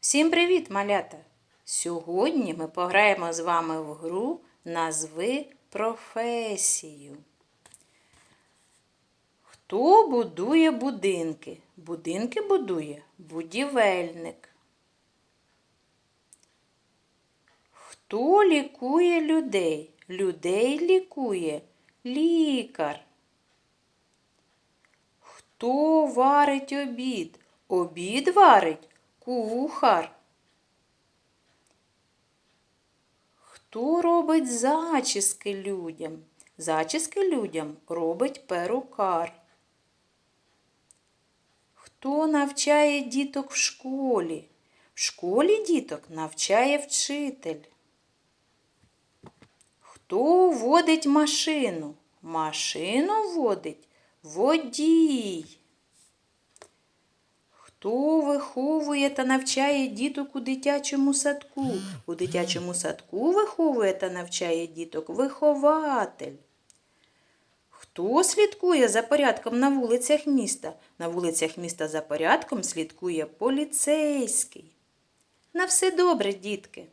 Всім привіт, малята! Сьогодні ми пограємо з вами в гру Назви професію. Хто будує будинки? Будинки будує будівельник. Хто лікує людей? Людей лікує лікар. Хто варить обід? Обід варить кухар. Хто робить зачіски людям? Зачіски людям робить перукар. Хто навчає діток в школі? В школі діток навчає вчитель. Хто водить машину? Машину водить водій. Хто виховує та навчає діток у дитячому садку? У дитячому садку виховує та навчає діток вихователь. Хто слідкує за порядком на вулицях міста? На вулицях міста за порядком слідкує поліцейський. На все добре, дітки!